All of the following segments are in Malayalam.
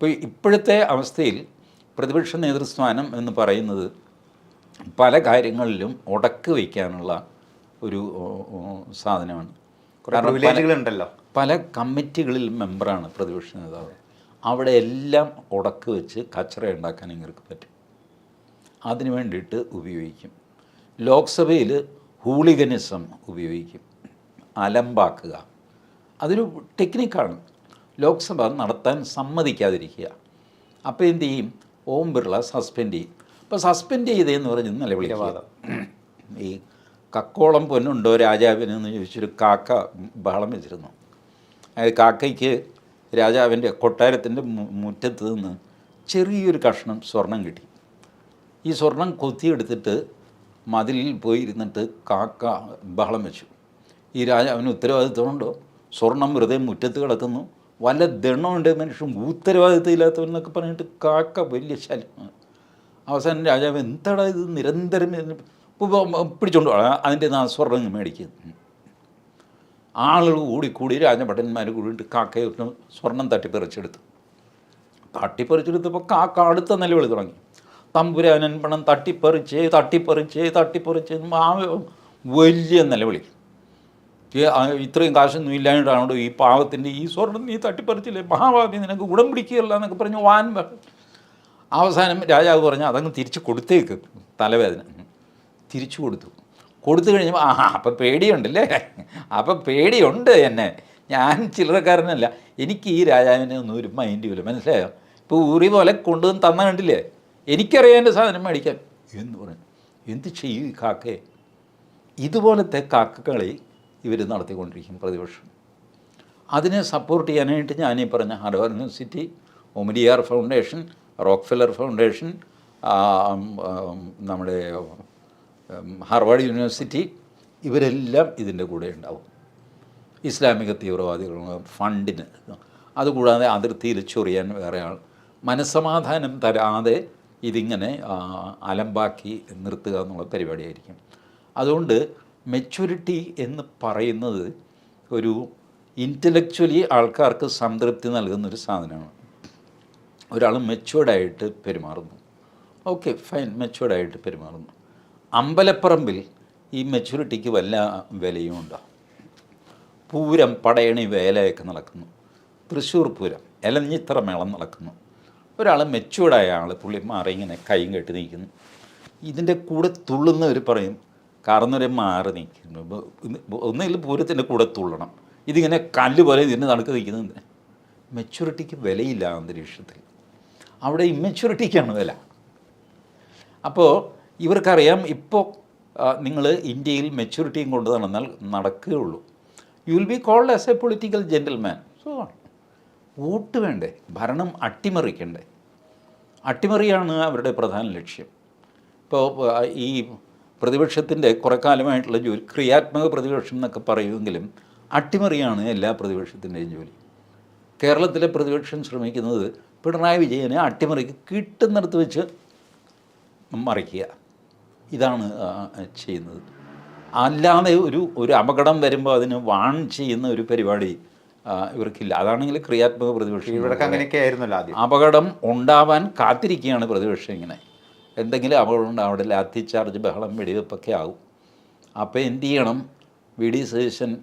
ഇപ്പോൾ ഇപ്പോഴത്തെ അവസ്ഥയിൽ പ്രതിപക്ഷ നേതൃസ്ഥാനം എന്ന് പറയുന്നത് പല കാര്യങ്ങളിലും ഉടക്ക് വയ്ക്കാനുള്ള ഒരു സാധനമാണ്. പല- പല കമ്മിറ്റികളിൽ മെമ്പറാണ് പ്രതിപക്ഷ നേതാവ്. അവിടെ എല്ലാം ഉടക്ക് വെച്ച് കച്ചറ ഉണ്ടാക്കാൻ ഇവർക്ക് പറ്റും. അതിനു വേണ്ടിയിട്ട് ഉപയോഗിക്കും. ലോക്സഭയിൽ ഹൂളിഗനിസം ഉപയോഗിക്കും. അലമ്പാക്കുക. അതൊരു ടെക്നിക്കാണ്. ലോക്സഭ നടത്താൻ സമ്മതിക്കാതിരിക്കുക. അപ്പോൾ എന്ത് ചെയ്യും? ഓം ബിർള സസ്പെൻഡ് ചെയ്യും. അപ്പോൾ സസ്പെൻഡ് ചെയ്തതെന്ന് പറഞ്ഞ് നിലവിളിക്കുക ഈ കക്കോളം പൊന്നുണ്ടോ രാജാവിന് എന്ന് ചോദിച്ചൊരു കാക്ക ബഹളം വെച്ചിരുന്നു. അതായത് കാക്കയ്ക്ക് രാജാവിന്റെ കൊട്ടാരത്തിന്റെ മുറ്റത്ത് നിന്ന് ചെറിയൊരു കഷ്ണം സ്വർണം കിട്ടി. ഈ സ്വർണം കൊത്തിയെടുത്തിട്ട് മതിലിൽ പോയി ഇരുന്നിട്ട് കാക്ക ബഹളം വെച്ചു. ഈ രാജാവിന് ഉത്തരവാദിത്വമുണ്ടോ? സ്വർണം വെറുതെ മുറ്റത്ത് കിടക്കുന്നു. വല്ല ദണ്ണമുണ്ട് മനുഷ്യൻ ഉത്തരവാദിത്വം ഇല്ലാത്തവനെന്നൊക്കെ പറഞ്ഞിട്ട് കാക്ക വലിയ ശല്യമാണ് അവസാനം രാജാവ് എന്താടാ ഇത് നിരന്തരം പിടിച്ചോണ്ട് അതിന്റെ നാ സ്വർണം മേടിക്കുന്നു മേടിക്കും. ആളുകൾ കൂടിക്കൂടി രാജഭടന്മാർ കൂടിയിട്ട് കാക്കയെ സ്വർണം തട്ടിപ്പറിച്ചെടുത്തു. തട്ടിപ്പറിച്ചെടുത്തപ്പോൾ കാക്ക അടുത്ത നിലവിളി തുടങ്ങി. തമ്പുരാനൻ പണം തട്ടിപ്പറിച്ച് തട്ടിപ്പറിച്ച് തട്ടിപ്പറിച്ച് ആ വലിയ നിലവിളി. ഇത്രയും കാശൊന്നും ഇല്ലാണ്ടാണോ ഈ പാവത്തിന്റെ ഈ സ്വർണം നീ തട്ടിപ്പറിച്ചില്ലേ? മഹാഭാവി നിനക്ക് ഉടം പിടിക്കുകയല്ല എന്നൊക്കെ പറഞ്ഞ് വാൻ അവസാനം രാജാവ് പറഞ്ഞു അതങ്ങ് തിരിച്ച് കൊടുത്തേക്ക് തലവേദന. തിരിച്ചു കൊടുത്തു. കൊടുത്തു കഴിഞ്ഞപ്പോൾ ആ അപ്പം പേടിയുണ്ടല്ലേ? അപ്പം പേടിയുണ്ട് എന്നെ. ഞാൻ ചില്ലറക്കാരനല്ല. എനിക്ക് ഈ രാജാവിനെ ഒന്നും ഒരു മൈൻഡ് ഇല്ല. മനസ്സിലായോ? ഇപ്പോൾ ഊറി പോലെ കൊണ്ടുവന്ന് തന്ന കണ്ടില്ലേ? എനിക്കറിയാം എന്റെ സാധനം മേടിക്കാൻ. എന്ന് പറഞ്ഞു. എന്ത് ചെയ്യും ഈ കാക്കയെ? ഇതുപോലത്തെ കാക്കകളെ ഇവർ നടത്തിക്കൊണ്ടിരിക്കും പ്രതിപക്ഷം. അതിനെ സപ്പോർട്ട് ചെയ്യാനായിട്ട് ഈ പറഞ്ഞ ഹർവാർ യൂണിവേഴ്സിറ്റി ഒമരിയാർ ഫൗണ്ടേഷൻ റോക്ക്ഫെല്ലർ ഫൗണ്ടേഷൻ നമ്മുടെ ഹാർവാർഡ് യൂണിവേഴ്സിറ്റി ഇവരെല്ലാം ഇതിന്റെ കൂടെ ഉണ്ടാവും. ഇസ്ലാമിക തീവ്രവാദികൾ ഫണ്ടിന്. അതുകൂടാതെ അതിർത്തിയിൽ ചൊറിയാൻ വേറെ ആൾ. മനസ്സമാധാനം തരാതെ ഇതിങ്ങനെ അലമ്പാക്കി നിർത്തുക എന്നുള്ള പരിപാടിയായിരിക്കും. അതുകൊണ്ട് മെച്യൂരിറ്റി എന്ന് പറയുന്നത് ഒരു ഇന്റലക്ച്വലി ആൾക്കാർക്ക് സംതൃപ്തി നൽകുന്നൊരു സാധനമാണ്. ഒരാൾ മെച്ചുവേർഡായിട്ട് പെരുമാറുന്നു. ഓക്കെ ഫൈൻ മെച്ചുവേർഡായിട്ട് പെരുമാറുന്നു. അമ്പലപ്പറമ്പിൽ ഈ മെച്യൂരിറ്റിക്ക് വല്ല വിലയും ഉണ്ടോ? പൂരം പടയണി വേലയൊക്കെ നടക്കുന്നു. തൃശ്ശൂർ പൂരം എലഞ്ഞിത്തറ മേളം നടക്കുന്നു. ഒരാൾ മെച്ചുവേർഡായ ആൾ പുള്ളി മാറി ഇങ്ങനെ കൈയും കെട്ടി നിൽക്കുന്നു. ഇതിന്റെ കൂടെ തുള്ളുന്നവർ പറയും കാർന്നവരെ മാറി നിൽക്കുന്നു. ഒന്നുകിൽ പൂരത്തിന്റെ കൂടെ തുള്ളണം. ഇതിങ്ങനെ കല്ല് പോലെ ഇതിന്റെ നടക്കു നിൽക്കുന്നത് മെച്യൂരിറ്റിക്ക് വിലയില്ല അന്തരീക്ഷത്തിൽ. അവിടെ ഇമ്മെച്യൂരിറ്റിക്കാണ് വില. അപ്പോൾ ഇവർക്കറിയാം ഇപ്പോൾ നിങ്ങൾ ഇന്ത്യയിൽ മെച്യൂരിറ്റിയും കൊണ്ട് നടന്നാൽ നടക്കുകയുള്ളൂ you will be called as a political gentleman so vote വേണ്ടേ? ഭരണം അട്ടിമറിക്കണ്ടേ? അട്ടിമറിയാണ് അവരുടെ പ്രധാന ലക്ഷ്യം. ഇപ്പോൾ ഈ പ്രതിപക്ഷത്തിന്റെ കുറേ കാലമായിട്ടുള്ള ജോലി ക്രിയാത്മക പ്രതിപക്ഷം എന്നൊക്കെ പറയുമെങ്കിലും അട്ടിമറിയാണ് എല്ലാ പ്രതിപക്ഷത്തിന്റെയും ജോലി. കേരളത്തിലെ പ്രതിപക്ഷം ശ്രമിക്കുന്നത് പിണറായി വിജയനെ അട്ടിമറിക്ക് കിട്ടുന്നിടത്ത് വെച്ച് മറിക്കുക. ഇതാണ് ചെയ്യുന്നത്. അല്ലാതെ ഒരു ഒരു അപകടം വരുമ്പോൾ അതിന് വാൺ ചെയ്യുന്ന ഒരു പരിപാടി ഇവർക്കില്ല. അതാണെങ്കിൽ ക്രിയാത്മക പ്രതിപക്ഷം ഇവർക്ക് അങ്ങനെയൊക്കെ ആയിരുന്നല്ലോ അപകടം ഉണ്ടാവാൻ കാത്തിരിക്കുകയാണ് പ്രതിപക്ഷം ഇങ്ങനെ. എന്തെങ്കിലും അപകടം ഉണ്ട് അവിടെ ലാത്തി ചാർജ് ബഹളം വെടിവെപ്പൊക്കെ ആകും അപ്പോൾ എന്ത് ചെയ്യണം? വി ഡി സതീശൻ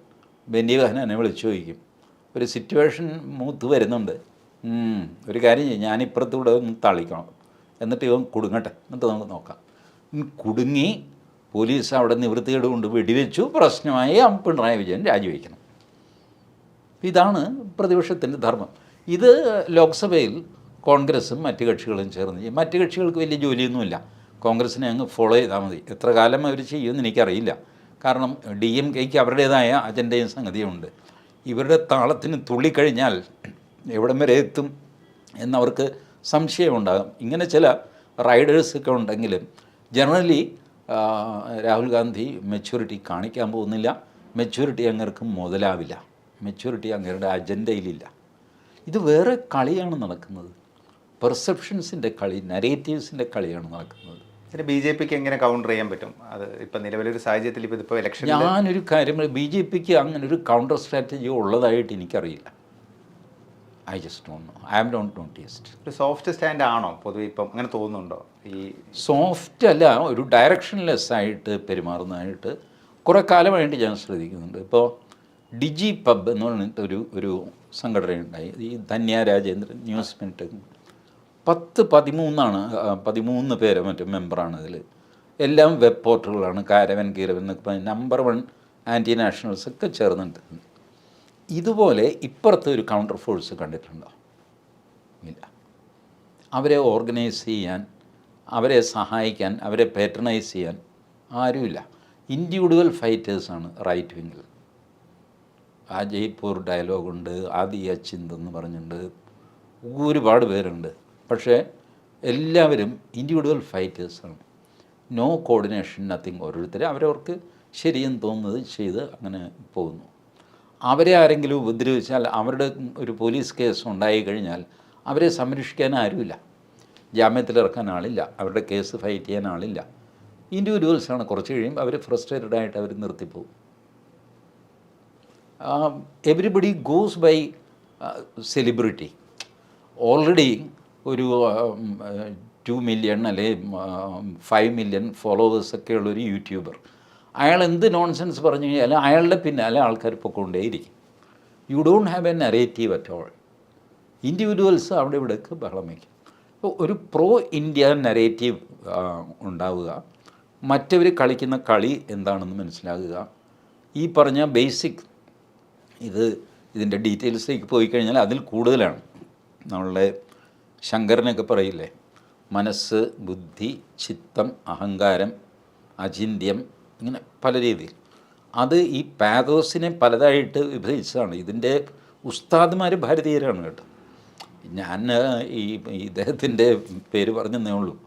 ബെന്നി വിളിച്ചു ചോദിക്കും. ഒരു സിറ്റുവേഷൻ മൂത്ത് വരുന്നുണ്ട്. ഒരു കാര്യം ചെയ്യും ഞാനിപ്പുറത്തൂടെ ഒന്ന് തളിക്കണം എന്നിട്ട് ഇവൻ കുടുങ്ങട്ടെ. എന്നിട്ട് നമുക്ക് നോക്കാം. കുടുങ്ങി പോലീസ് അവിടെ നിവൃത്തികേട് കൊണ്ട് വെടിവെച്ചു. പ്രശ്നമായി പിണറായി വിജയൻ രാജിവെക്കണം. ഇതാണ് പ്രതിപക്ഷത്തിന്റെ ധർമ്മം. ഇത് ലോക്സഭയിൽ കോൺഗ്രസും മറ്റ് കക്ഷികളും ചേർന്ന് ചെയ്യും. മറ്റ് കക്ഷികൾക്ക് വലിയ ജോലിയൊന്നുമില്ല. കോൺഗ്രസിനെ അങ്ങ് ഫോളോ ചെയ്താൽ മതി. എത്ര കാലം അവർ ചെയ്യുമെന്ന് എനിക്കറിയില്ല. കാരണം ഡി എം കെക്ക് അവരുടേതായ അജണ്ടയും സംഗതിയുമുണ്ട്. ഇവരുടെ താളത്തിന് തുള്ളിക്കഴിഞ്ഞാൽ എവിടെ വരെ എത്തും എന്നവർക്ക് സംശയമുണ്ടാകും. ഇങ്ങനെ ചില റൈഡേഴ്സൊക്കെ ഉണ്ടെങ്കിലും ജനറലി രാഹുൽ ഗാന്ധി മെച്യൂരിറ്റി കാണിക്കാൻ പോകുന്നില്ല. മെച്യൂരിറ്റി അങ്ങർക്ക് മുതലാവില്ല. മെച്യൂരിറ്റി അങ്ങരുടെ അജണ്ടയിലില്ല ഇത് വേറെ കളിയാണ് നടക്കുന്നത്. പെർസെപ്ഷൻസിന്റെ കളി നരേറ്റീവ്സിന്റെ കളിയാണ് നടക്കുന്നത്. പിന്നെ ബി ജെ പിക്ക് എങ്ങനെ കൗണ്ടർ ചെയ്യാൻ പറ്റും? അത് ഇപ്പം നിലവിലൊരു സാഹചര്യത്തിൽ ഇപ്പോൾ ഇതിപ്പോൾ ഇലക്ഷൻ ഞാനൊരു കാര്യം ബി ജെ പിക്ക് അങ്ങനെ ഒരു കൗണ്ടർ സ്ട്രാറ്റജി ഉള്ളതായിട്ട് എനിക്കറിയില്ല. I just don't know I am don't noticed ഒരു സോഫ്റ്റ് സ്റ്റാൻഡ് ആണോ പൊതുവെ ഇപ്പം? അങ്ങനെ തോന്നുന്നുണ്ടോ? ഈ സോഫ്റ്റ് അല്ല ഒരു ഡയറക്ഷൻലെസ് ആയിട്ട് പെരുമാറുന്നതായിട്ട് കുറേ കാലമായിട്ട് ഞാൻ ശ്രദ്ധിക്കുന്നുണ്ട്. ഇപ്പോൾ ഡിജി പബ് എന്ന് പറഞ്ഞിട്ട് ഒരു ഒരു സംഘടനയുണ്ടായി. ഈ ധന്യ രാജേന്ദ്രൻ ന്യൂസ് മിനിറ്റ് പത്ത് പതിമൂന്നാണ് പതിമൂന്ന് പേര് മറ്റേ മെമ്പറാണ് ഇതിൽ എല്ലാം വെബ് പോർട്ടലുകളാണ് കാരവൻ കീരവൻ എന്നൊക്കെ നമ്പർ വൺ ആന്റി നാഷണൽസ് ഒക്കെ ചേർന്നിട്ട്. ഇതുപോലെ ഇപ്പുറത്തെ ഒരു കൗണ്ടർ ഫോഴ്സ് കണ്ടിട്ടുണ്ടോ? ഇല്ല. അവരെ ഓർഗനൈസ് ചെയ്യാൻ അവരെ സഹായിക്കാൻ അവരെ പേട്രണൈസ് ചെയ്യാൻ ആരുമില്ല. ഇൻഡിവിജ്വൽ ഫൈറ്റേഴ്സാണ് റൈറ്റ് വിങ്ങിൽ ആ ജയ്പൂർ ഡയലോഗുണ്ട് ആദി അച്ചിന്ത് എന്ന് പറഞ്ഞിട്ടുണ്ട്. ഒരുപാട് പേരുണ്ട്. പക്ഷേ എല്ലാവരും ഇൻഡിവിജ്വൽ ഫൈറ്റേഴ്സാണ് നോ കോർഡിനേഷൻ നത്തിങ് ഓരോരുത്തർ അവരവർക്ക് ശരിയെന്ന് തോന്നുന്നത് ചെയ്ത് അങ്ങനെ പോകുന്നു. അവരെ ആരെങ്കിലും ഉപദ്രവിച്ചാൽ അവരുടെ ഒരു പോലീസ് കേസ് ഉണ്ടായി കഴിഞ്ഞാൽ അവരെ സംരക്ഷിക്കാൻ ആരുമില്ല. ജാമ്യത്തിലിറക്കാൻ ആളില്ല. അവരുടെ കേസ് ഫൈറ്റ് ചെയ്യാൻ ആളില്ല. ഇൻഡിവിജ്വൽസാണ് കുറച്ച് കഴിയുമ്പോൾ അവർ ഫ്രസ്ട്രേറ്റഡ് ആയിട്ട് അവർ നിർത്തിപ്പോകും. Everybody goes by celebrity already ഒരു ടു മില്യൺ അല്ലെ ഫൈവ് മില്യൺ ഫോളോവേഴ്സ് ഫോളോവേഴ്സൊക്കെ ഉള്ളൊരു യൂട്യൂബർ. അയാൾ എന്ത് നോൺസെൻസ് പറഞ്ഞു കഴിഞ്ഞാൽ അയാളുടെ പിന്നാലെ ആൾക്കാർ പൊക്കൊണ്ടേയിരിക്കും. You don't have a narrative at all individuals അവിടെ ഇവിടേക്ക് ബഹളം വയ്ക്കും. അപ്പോൾ ഒരു പ്രോ ഇന്ത്യ നെറേറ്റീവ് ഉണ്ടാവുക. മറ്റവർ കളിക്കുന്ന കളി എന്താണെന്ന് മനസ്സിലാകുക. ഈ പറഞ്ഞ ബേസിക് ഇത് ഇതിന്റെ ഡീറ്റെയിൽസിലേക്ക് പോയി കഴിഞ്ഞാൽ അതിൽ കൂടുതലാണ്. നമ്മളുടെ ശങ്കരനൊക്കെ പറയില്ലേ? മനസ്സ് ബുദ്ധി ചിത്തം അഹങ്കാരം അചിന്ത്യം ഇങ്ങനെ പല രീതിയിൽ. അത് ഈ പാതോസിനെ പലതായിട്ട് വിഭജിച്ചതാണ്. ഇതിന്റെ ഉസ്താദ്മാർ ഭാരതീയരാണ് കേട്ടോ. ഞാൻ ഈ ഇദ്ദേഹത്തിന്റെ പേര് പറഞ്ഞതേ ഉള്ളൂ.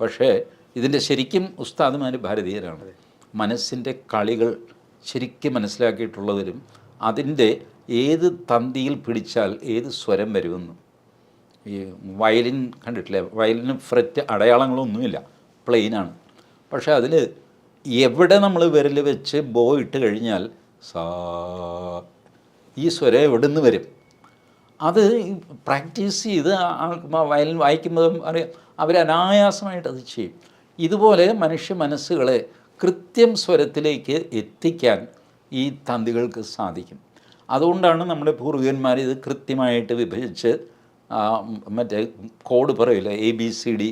പക്ഷേ ഇതിന്റെ ശരിക്കും ഉസ്താദ്മാർ ഭാരതീയരാണ്. മനസ്സിന്റെ കളികൾ ശരിക്കും മനസ്സിലാക്കിയിട്ടുള്ളവരും അതിന്റെ ഏത് തന്തിയിൽ പിടിച്ചാൽ ഏത് സ്വരം വരുമെന്നും ഈ വയലിൻ കണ്ടിട്ടില്ലേ? വയലിന് ഫ്രറ്റ് അടയാളങ്ങളൊന്നുമില്ല. പ്ലെയിനാണ്. പക്ഷേ അതിൽ എവിടെ നമ്മൾ വിരൽ വെച്ച് ബോ ഇട്ട് കഴിഞ്ഞാൽ സാ ഈ സ്വരം എവിടെ നിന്ന് വരും? അത് പ്രാക്ടീസ് ചെയ്ത് വയലിൻ വായിക്കുമ്പോൾ അറിയാം. അവരനായാസമായിട്ട് അത് ചെയ്യും. ഇതുപോലെ മനുഷ്യ മനസ്സുകളെ കൃത്യം സ്വരത്തിലേക്ക് എത്തിക്കാൻ ഈ തന്തികൾക്ക് സാധിക്കും. അതുകൊണ്ടാണ് നമ്മുടെ പൂർവികന്മാർ ഇത് കൃത്യമായിട്ട് വിഭജിച്ച് മറ്റേ കോഡ് പറയില്ല എ ബി സി ഡി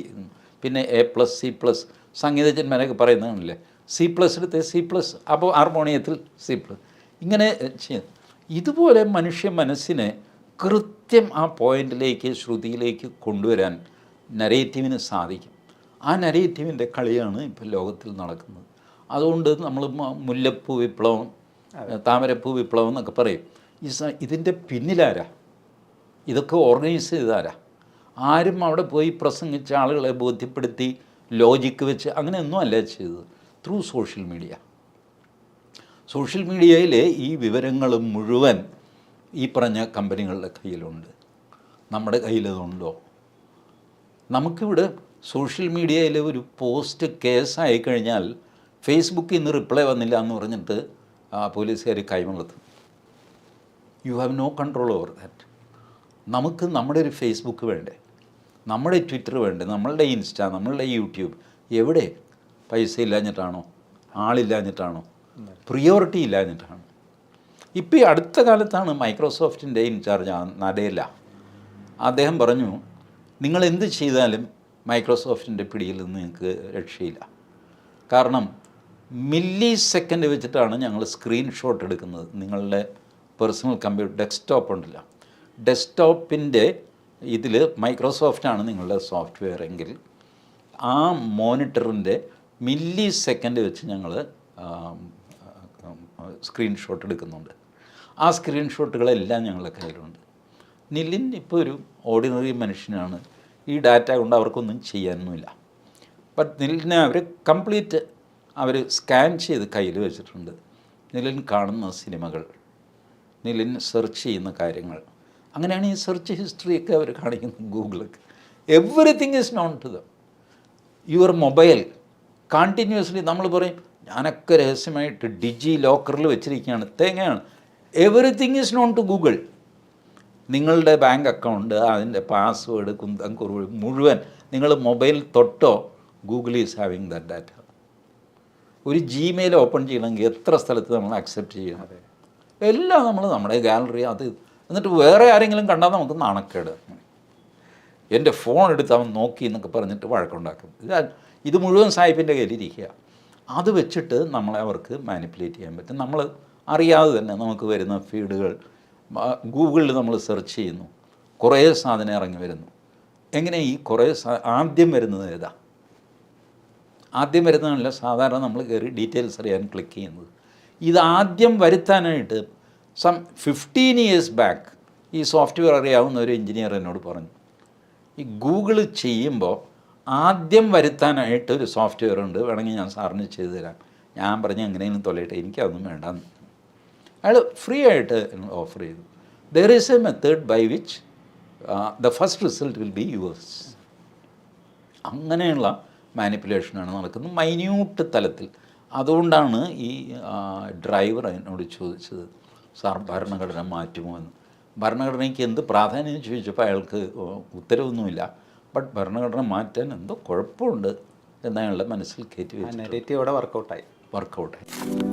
പിന്നെ എ പ്ലസ് സി പ്ലസ് സംഗീതജ്ഞന്മാരൊക്കെ പറയുന്നതാണല്ലേ സി പ്ലസ് എടുത്ത് സി പ്ലസ് അപ്പോൾ ഹാർമോണിയത്തിൽ സി പ്ലസ് ഇങ്ങനെ ചെയ്യുന്നു ഇതുപോലെ മനുഷ്യ മനസ്സിനെ കൃത്യം ആ പോയിന്റിലേക്ക് ശ്രുതിയിലേക്ക് കൊണ്ടുവരാൻ നരേറ്റീവിന് സാധിക്കും. ആ നരേറ്റീവിന്റെ കളിയാണ് ഇപ്പോൾ ലോകത്തിൽ നടക്കുന്നത്. അതുകൊണ്ട് നമ്മൾ മുല്ലപ്പൂ വിപ്ലവം താമരപ്പൂ വിപ്ലവം എന്നൊക്കെ പറയും. ഈ ഇതിന്റെ പിന്നിലാരാ? ഇതൊക്കെ ഓർഗനൈസ് ചെയ്താരാ ആരും അവിടെ പോയി പ്രസംഗിച്ച ആളുകളെ ബോധ്യപ്പെടുത്തി ലോജിക്ക് വെച്ച് അങ്ങനെയൊന്നും അല്ല ചെയ്തത്. ത്രൂ സോഷ്യൽ മീഡിയ സോഷ്യൽ മീഡിയയിലെ ഈ വിവരങ്ങൾ മുഴുവൻ ഈ പറഞ്ഞ കമ്പനികളുടെ കയ്യിലുണ്ട്. നമ്മുടെ കയ്യിലതുണ്ടോ നമുക്കിവിടെ സോഷ്യൽ മീഡിയയിൽ ഒരു പോസ്റ്റ് കേസായി കഴിഞ്ഞാൽ ഫേസ്ബുക്കിൽ നിന്ന് റിപ്ലൈ വന്നില്ല എന്ന് പറഞ്ഞിട്ട് പോലീസുകാർ കൈമളത്തും you have no control over that നമുക്ക് നമ്മുടെ ഒരു ഫേസ്ബുക്ക് വേണ്ടേ? നമ്മുടെ ട്വിറ്റർ വേണ്ടേ? നമ്മളുടെ ഇൻസ്റ്റ നമ്മളുടെ യൂട്യൂബ് എവിടെ? പൈസ ഇല്ലാഞ്ഞിട്ടാണോ? ആളില്ലാഞ്ഞിട്ടാണോ? പ്രിയോറിറ്റി ഇല്ലാഞ്ഞിട്ടാണ്? ഇപ്പോൾ ഈ അടുത്ത കാലത്താണ് മൈക്രോസോഫ്റ്റിന്റെ ഇൻചാർജ് നടേല. അദ്ദേഹം പറഞ്ഞു നിങ്ങൾ എന്ത് ചെയ്താലും മൈക്രോസോഫ്റ്റിന്റെ പിടിയിൽ നിന്ന് നിങ്ങൾക്ക് രക്ഷയില്ല. കാരണം മില്ലി സെക്കൻഡ് വെച്ചിട്ടാണ് ഞങ്ങൾ സ്ക്രീൻഷോട്ട് എടുക്കുന്നത്. നിങ്ങളുടെ പേഴ്സണൽ കമ്പ്യൂട്ടർ ഡെസ്ക്ടോപ്പ് ഉണ്ടല്ലോ. ഡെസ്ക്ടോപ്പിന്റെ ഇതിൽ മൈക്രോസോഫ്റ്റാണ് നിങ്ങളുടെ സോഫ്റ്റ്വെയർ എങ്കിൽ ആ മോണിറ്ററിന്റെ മില്ലി സെക്കൻഡ് വെച്ച് ഞങ്ങൾ സ്ക്രീൻഷോട്ട് എടുക്കുന്നുണ്ട്. ആ സ്ക്രീൻഷോട്ടുകളെല്ലാം ഞങ്ങളുടെ കയ്യിലുണ്ട്. നിലിൻ ഇപ്പോൾ ഒരു ഓർഡിനറി മനുഷ്യനാണ്. ഈ ഡാറ്റ കൊണ്ട് അവർക്കൊന്നും ചെയ്യാനൊന്നുമില്ല. ബട്ട് നിലിനെ അവർ കംപ്ലീറ്റ് അവർ സ്കാൻ ചെയ്ത് കയ്യിൽ വെച്ചിട്ടുണ്ട്. നിലിൻ കാണുന്ന സിനിമകൾ നിലിൻ സെർച്ച് ചെയ്യുന്ന കാര്യങ്ങൾ. അങ്ങനെയാണ് ഈ സെർച്ച് ഹിസ്റ്ററിയൊക്കെ അവർ കാണിക്കുന്നത് ഗൂഗിളൊക്കെ everything is known to them your mobile continuously നമ്മൾ പറയും ഞാനൊക്കെ രഹസ്യമായിട്ട് ഡിജി ലോക്കറിൽ വെച്ചിരിക്കുകയാണ്. തേങ്ങയാണ്. Everything is known to Google നിങ്ങളുടെ ബാങ്ക് അക്കൗണ്ട് അതിന്റെ പാസ്വേഡ് കുന്തം കുറവ് മുഴുവൻ നിങ്ങൾ mobile തൊട്ടോ Google is having the data ഒരു ജിമെയിൽ ഓപ്പൺ ചെയ്യണമെങ്കിൽ എത്ര സ്ഥലത്ത് നമ്മൾ അക്സെപ്റ്റ് ചെയ്യണം? എല്ലാം നമ്മൾ നമ്മുടെ ഗാലറി അത് എന്നിട്ട് വേറെ ആരെങ്കിലും കണ്ടാൽ നമുക്ക് നാണക്കേട്. എന്റെ ഫോൺ എടുത്ത് അവൻ നോക്കി എന്നൊക്കെ പറഞ്ഞിട്ട് വഴക്കുണ്ടാക്കും. ഇത് ഇത് മുഴുവൻ സാഹിബിന്റെ കയ്യിലിരിക്കുക. അത് വെച്ചിട്ട് നമ്മളെ അവർക്ക് മാനിപ്പുലേറ്റ് ചെയ്യാൻ പറ്റും. നമ്മൾ അറിയാതെ തന്നെ നമുക്ക് വരുന്ന ഫീഡുകൾ ഗൂഗിളിൽ നമ്മൾ സെർച്ച് ചെയ്യുന്നു. കുറേ സാധനം ഇറങ്ങി വരുന്നു. എങ്ങനെ ഈ കുറേ ആദ്യം വരുന്നത് ഏതാ? ആദ്യം വരുന്നതല്ല സാധാരണ നമ്മൾ കയറി ഡീറ്റെയിൽസ് അറിയാൻ ക്ലിക്ക് ചെയ്യുന്നത്. ഇത് ആദ്യം വരുത്താനായിട്ട് സം ഫിഫ്റ്റീൻ ഇയേഴ്സ് ബാക്ക് ഈ സോഫ്റ്റ്വെയർ അറിയാവുന്ന ഒരു എഞ്ചിനീയർ എന്നോട് പറഞ്ഞു ഈ ഗൂഗിൾ ചെയ്യുമ്പോൾ ആദ്യം വരുത്താനായിട്ട് ഒരു സോഫ്റ്റ്വെയർ ഉണ്ട് വേണമെങ്കിൽ ഞാൻ സാറിന് ചെയ്തു തരാം. ഞാൻ പറഞ്ഞ് എങ്ങനെയെങ്കിലും തൊലയിട്ട് എനിക്കതൊന്നും വേണ്ടെന്ന് അയാൾ ഫ്രീ ആയിട്ട് ഓഫർ ചെയ്തു. There is a method by which the first result will be yours അങ്ങനെയുള്ള മാനിപ്പുലേഷനാണ് നടക്കുന്നത് മൈന്യൂട്ട് തലത്തിൽ. അതുകൊണ്ടാണ് ഈ ഡ്രൈവർ എന്നോട് ചോദിച്ചത്. സാർ ഭരണഘടന മാറ്റുമോ എന്ന് ഭരണഘടനയ്ക്ക് എന്ത് പ്രാധാന്യം ചോദിച്ചപ്പോൾ അയാൾക്ക് ഉത്തരവൊന്നുമില്ല. ബട്ട് ഭരണഘടന മാറ്റാൻ എന്തോ കുഴപ്പമുണ്ട് എന്നയാളുടെ മനസ്സിൽ കയറ്റി വെച്ചു വർക്കൗട്ടായി വർക്കൗട്ടായി